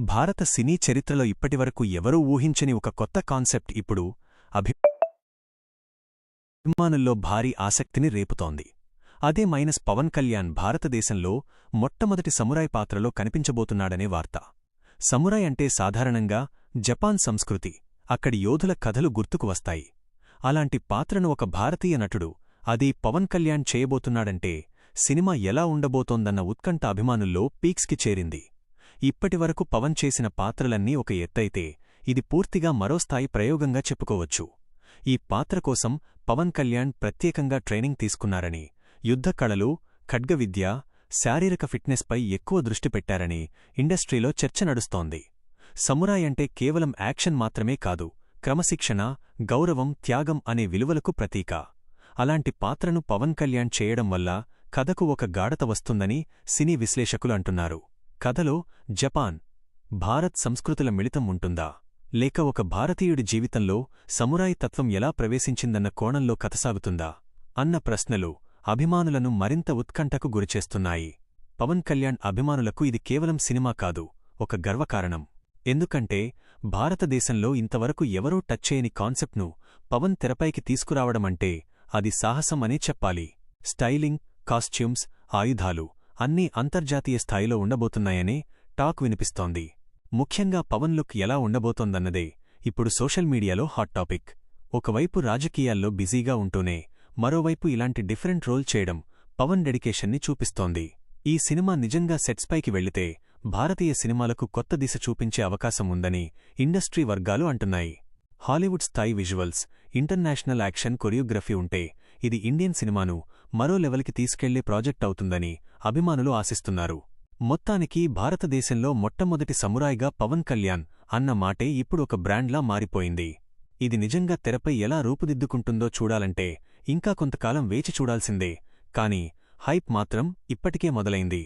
భారత సినీ చరిత్రలో ఇప్పటివరకు ఎవరూ ఊహించని ఒక కొత్త కాన్సెప్ట్ ఇప్పుడు అభిమానుల్లో భారీ ఆసక్తిని రేపుతోంది. అదే మైనస్ పవన్ కళ్యాణ్ భారతదేశంలో మొట్టమొదటి సమురాయ్ పాత్రలో కనిపించబోతున్నాడనే వార్త. సమురాయ్ అంటే సాధారణంగా జపాన్ సంస్కృతి అక్కడి యోధుల కథలు గుర్తుకు వస్తాయి. అలాంటి పాత్రను ఒక భారతీయ నటుడు అది పవన్ కళ్యాణ్ చేయబోతున్నాడంటే సినిమా ఎలా ఉండబోతోందన్న ఉత్కంఠ అభిమానుల్లో పీక్స్కి చేరింది. ఇప్పటివరకు పవన్ చేసిన పాత్రలన్నీ ఒక ఎత్తైతే ఇది పూర్తిగా మరో స్థాయి ప్రయోగంగా చెప్పుకోవచ్చు. ఈ పాత్ర కోసం పవన్ కళ్యాణ్ ప్రత్యేకంగా ట్రైనింగ్ తీసుకున్నారని యుద్ధ కళలు ఖడ్గవిద్య శారీరక ఫిట్నెస్పై ఎక్కువ దృష్టి పెట్టారని ఇండస్ట్రీలో చర్చ నడుస్తోంది. సమురాయ్ అంటే కేవలం యాక్షన్ మాత్రమే కాదు క్రమశిక్షణ గౌరవం త్యాగం అనే విలువలకు ప్రతీక. అలాంటి పాత్రను పవన్ కళ్యాణ్ చేయడం వల్ల కథకు ఒక గాఢత వస్తుందని సినీ విశ్లేషకులు అంటున్నారు. కథలో జపాన్ భారత్ సంస్కృతుల మిళితం ఉంటుందా? లేక ఒక భారతీయుడి జీవితంలో సమురాయి తత్వం ఎలా ప్రవేశించిందన్న కోణంలో కథ సాగుతుందా? అన్న ప్రశ్నలు అభిమానులను మరింత ఉత్కంఠకు గురిచేస్తున్నాయి. పవన్ కళ్యాణ్ అభిమానులకు ఇది కేవలం సినిమా కాదు ఒక గర్వకారణం. ఎందుకంటే భారతదేశంలో ఇంతవరకు ఎవరూ టచ్ చేయని కాన్సెప్ట్ను పవన్ తెరపైకి తీసుకురావడమంటే అది సాహసం అనే చెప్పాలి. స్టైలింగ్ కాస్ట్యూమ్స్ ఆయుధాలు అన్నీ అంతర్జాతీయ స్థాయిలో ఉండబోతున్నాయనే టాక్ వినిపిస్తోంది. ముఖ్యంగా పవన్ లుక్ ఎలా ఉండబోతోందన్నదే ఇప్పుడు సోషల్ మీడియాలో హాట్ టాపిక్. ఒకవైపు రాజకీయాల్లో బిజీగా ఉంటూనే మరోవైపు ఇలాంటి డిఫరెంట్ రోల్ చేయడం పవన్ డెడికేషన్ని చూపిస్తోంది. ఈ సినిమా నిజంగా సెట్స్పైకి వెళ్ళితే భారతీయ సినిమాలకు కొత్త దిశ చూపించే అవకాశం ఉందని ఇండస్ట్రీ వర్గాలు అంటున్నాయి. హాలీవుడ్ స్థాయి విజువల్స్ ఇంటర్నేషనల్ యాక్షన్ కొరియోగ్రఫీ ఉంటే ఇది ఇండియన్ సినిమాను మరో లెవెల్కి తీసుకెళ్ళే ప్రాజెక్ట్ అవుతుందని అభిమానులు ఆశిస్తున్నారు. మొత్తానికి భారతదేశంలో మొట్టమొదటి సమురాయిగా పవన్ కళ్యాణ్ అన్న మాటే ఇప్పుడు ఒక బ్రాండ్లా మారిపోయింది. ఇది నిజంగా తెరపై ఎలా రూపుదిద్దుకుంటుందో చూడాలంటే ఇంకా కొంతకాలం వేచి చూడాల్సిందే కాని హైప్ మాత్రం ఇప్పటికే మొదలైంది.